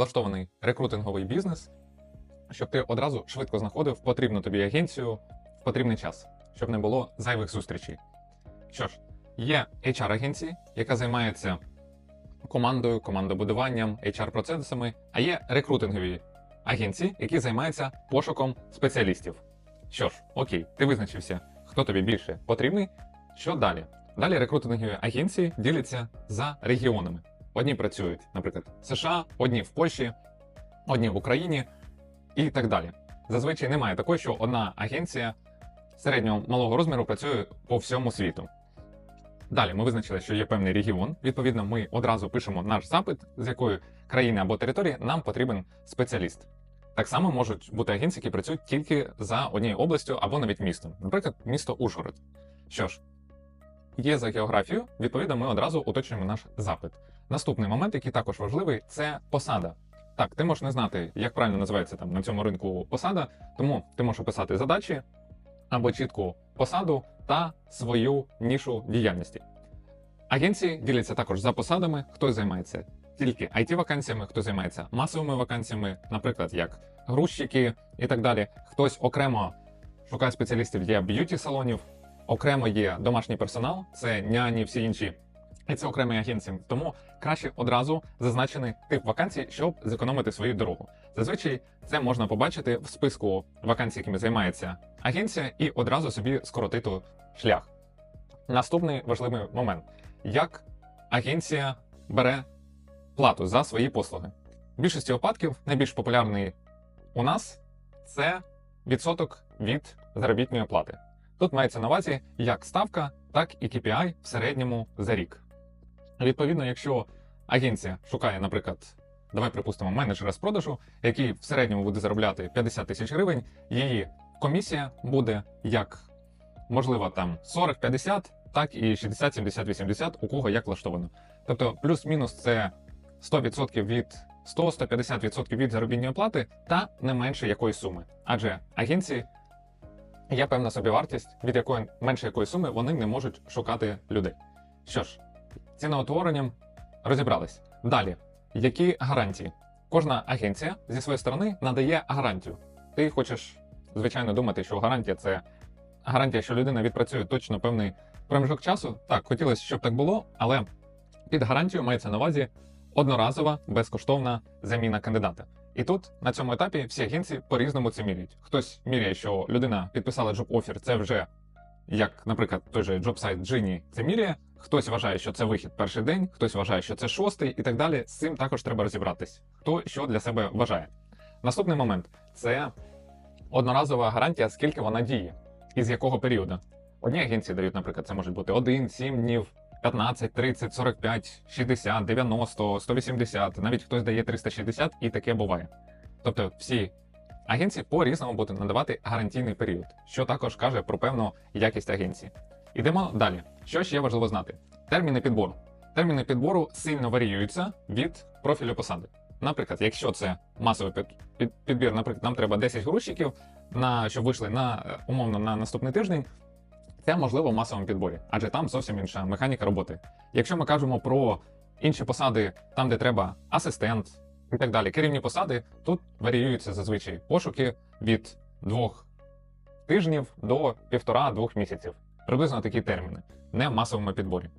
влаштований рекрутинговий бізнес, щоб ти одразу швидко знаходив потрібну тобі агенцію в потрібний час, щоб не було зайвих зустрічей. Що ж, є HR-агенції, яка займається командою, командобудуванням, HR-процесами, а є рекрутингові агенції, які займаються пошуком спеціалістів. Що ж, окей, ти визначився, хто тобі більше потрібний. Що далі? Далі рекрутингові агенції діляться за регіонами. Одні працюють, наприклад, в США, одні в Польщі, одні в Україні і так далі. Зазвичай немає такої, що одна агенція середнього малого розміру працює по всьому світу. Далі ми визначили, що є певний регіон. Відповідно, ми одразу пишемо наш запит, з якої країни або території нам потрібен спеціаліст. Так само можуть бути агенції, які працюють тільки за однією областю або навіть містом, наприклад, місто Ужгород. Що ж, є за географію, відповідно, ми одразу уточнюємо наш запит. Наступний момент, який також важливий, це посада. Так, ти можеш не знати, як правильно називається там на цьому ринку посада, тому ти можеш описати задачі або чітку посаду та свою нішу діяльності. Агенції діляться також за посадами, хто займається тільки it вакансіями, хто займається масовими вакансіями, наприклад, як грузчики і так далі. Хтось окремо шукає спеціалістів для б'юті салонів, окремо є домашній персонал, це няні, всі інші. І це окремі агенції. Тому краще одразу зазначений тип вакансій, щоб зекономити свою дорогу. Зазвичай це можна побачити в списку вакансій, якими займається агенція, і одразу собі скоротити шлях. Наступний важливий момент: як агенція бере плату за свої послуги. В більшості випадків найбільш популярний у нас це відсоток від заробітної плати. Тут мається на увазі як ставка, так і KPI в середньому за рік. Відповідно, якщо агенція шукає, наприклад, давай припустимо, менеджера з продажу, який в середньому буде заробляти 50 тисяч гривень, її комісія буде як можливо там 40-50, так і 60, 70, 80, у кого як влаштовано. Тобто, плюс-мінус це 100% від 100-150% від заробітної плати та не менше якоїсь суми. Адже агенції є певна собівартість, від якої менше якої суми вони не можуть шукати людей. Що ж, ціноутворенням розібрались. Далі, які гарантії? Кожна агенція зі своєї сторони надає гарантію. Ти хочеш, звичайно, думати, що гарантія це гарантія, що людина відпрацює точно певний проміжок часу. Так, хотілося, щоб так було, але під гарантію мається на увазі одноразова безкоштовна заміна кандидата. І тут на цьому етапі всі агенції по-різному це міряють. Хтось міряє, що людина підписала job offer, це вже як, наприклад, той же джоб-сайт Gini це міряє. Хтось вважає, що це вихід перший день, хтось вважає, що це шостий, і так далі. З цим також треба розібратись. Хто що для себе вважає. Наступний момент це одноразова гарантія, скільки вона діє, і з якого періоду. Одні агенції дають, наприклад, це можуть бути 1, 7 днів, 15, 30, 45, 60, 90, 180, навіть хтось дає 360, і таке буває. Тобто всі агенції по-різному будуть надавати гарантійний період, що також каже про певну якість агенції. Ідемо далі. Що ще важливо знати? Терміни підбору. Терміни підбору сильно варіюються від профілю посади. Наприклад, якщо це масовий під, під, підбір, наприклад, нам треба 10 грузчиків, на щоб вийшли на е, умовно на наступний тиждень. Це можливо в масовому підборі, адже там зовсім інша механіка роботи. Якщо ми кажемо про інші посади, там де треба асистент і так далі, керівні посади, тут варіюються зазвичай пошуки від двох тижнів до півтора-двох місяців. Приблизно такі терміни, не в масовому підборі.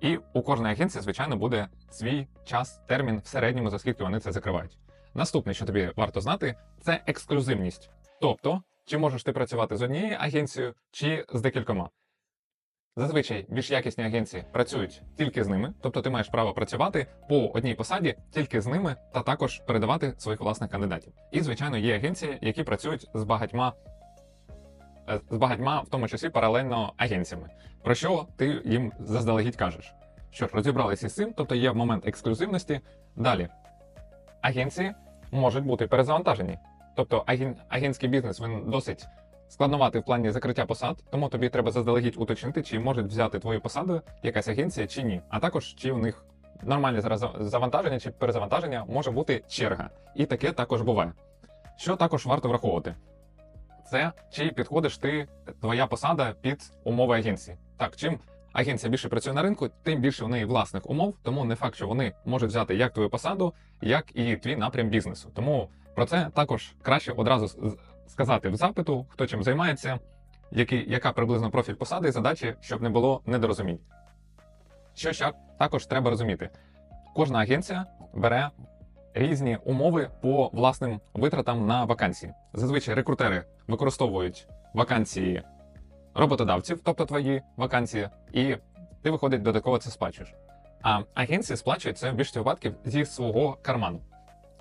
І у кожної агенції, звичайно, буде свій час, термін в середньому, за скільки вони це закривають. Наступне, що тобі варто знати, це ексклюзивність. Тобто, чи можеш ти працювати з однією агенцією, чи з декількома. Зазвичай більш якісні агенції працюють тільки з ними, тобто ти маєш право працювати по одній посаді тільки з ними, та також передавати своїх власних кандидатів. І, звичайно, є агенції, які працюють з багатьма, з багатьма, в тому числі паралельно агенціями. Про що ти їм заздалегідь кажеш? Що ж, розібралися з цим, тобто є момент ексклюзивності. Далі агенції можуть бути перезавантажені. Тобто аген... агентський бізнес він досить складнувати в плані закриття посад, тому тобі треба заздалегідь уточнити, чи можуть взяти твою посаду якась агенція чи ні. А також чи у них нормальне зараз завантаження чи перезавантаження може бути черга. І таке також буває. Що також варто враховувати? Це чи підходиш ти, твоя посада під умови агенції. Так, чим агенція більше працює на ринку, тим більше в неї власних умов, тому не факт, що вони можуть взяти як твою посаду, як і твій напрям бізнесу. Тому про це також краще одразу сказати в запиту, хто чим займається, який, яка приблизно профіль посади і задачі, щоб не було недорозумінь. Що ще також треба розуміти: кожна агенція бере різні умови по власним витратам на вакансії. Зазвичай рекрутери використовують вакансії роботодавців, тобто твої вакансії, і ти виходить додатково це сплачуєш. А агенції сплачують це в більшості випадків зі свого карману.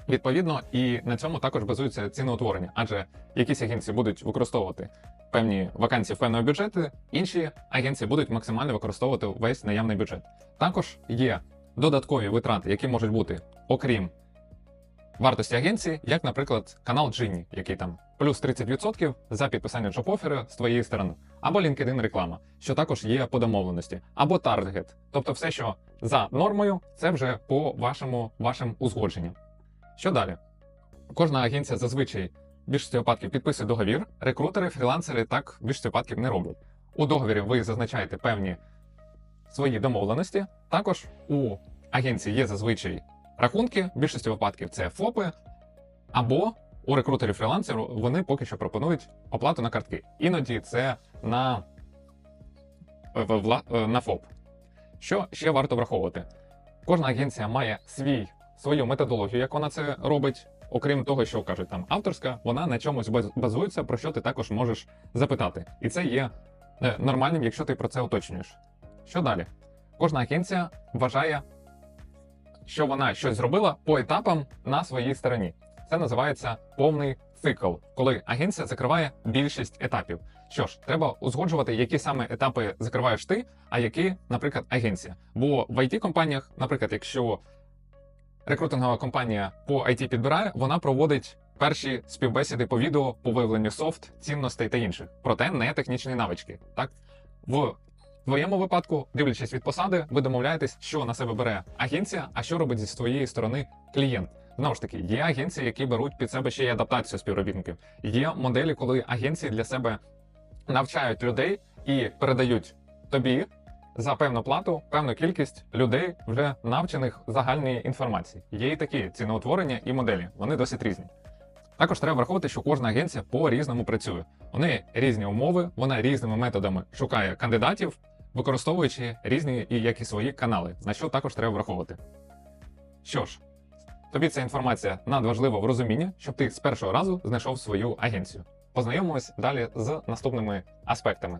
Відповідно, і на цьому також базується ціноутворення, адже якісь агенції будуть використовувати певні вакансії в певного бюджету, інші агенції будуть максимально використовувати весь наявний бюджет. Також є додаткові витрати, які можуть бути, окрім вартості агенції, як, наприклад, канал Gini, який там плюс 30% за підписання джоб-оферу з твоєї сторони, або LinkedIn реклама, що також є по домовленості, або таргет. Тобто все, що за нормою, це вже по вашому вашим узгодженням. Що далі? Кожна агенція зазвичай в більшості випадків підписує договір. Рекрутери, фрілансери так в більшості випадків не роблять. У договірі ви зазначаєте певні свої домовленості. Також у агенції є зазвичай рахунки, в більшості випадків це ФОПи, або у рекрутерів фрілансерів вони поки що пропонують оплату на картки. Іноді це на, вла- е, на ФОП. Що ще варто враховувати? Кожна агенція має свій, свою методологію, як вона це робить. Окрім того, що кажуть там авторська, вона на чомусь базується, про що ти також можеш запитати. І це є е, нормальним, якщо ти про це уточнюєш. Що далі? Кожна агенція вважає, що вона щось зробила по етапам на своїй стороні. Це називається повний цикл, коли агенція закриває більшість етапів. Що ж, треба узгоджувати, які саме етапи закриваєш ти, а які, наприклад, агенція. Бо в it компаніях, наприклад, якщо рекрутингова компанія по IT підбирає, вона проводить перші співбесіди по відео по виявленню софт, цінностей та інших, проте не технічні навички. Так в твоєму випадку, дивлячись від посади, ви домовляєтесь, що на себе бере агенція, а що робить зі своєї сторони клієнт. Знову ж таки, є агенції, які беруть під себе ще й адаптацію співробітників. Є моделі, коли агенції для себе навчають людей і передають тобі за певну плату певну кількість людей, вже навчених загальній інформації. Є і такі ціноутворення і моделі. Вони досить різні. Також треба враховувати, що кожна агенція по-різному працює. У неї різні умови, вона різними методами шукає кандидатів, використовуючи різні і як і свої канали, на що також треба враховувати. Що ж, тобі ця інформація надважлива в розумінні, щоб ти з першого разу знайшов свою агенцію. Познайомимось далі з наступними аспектами.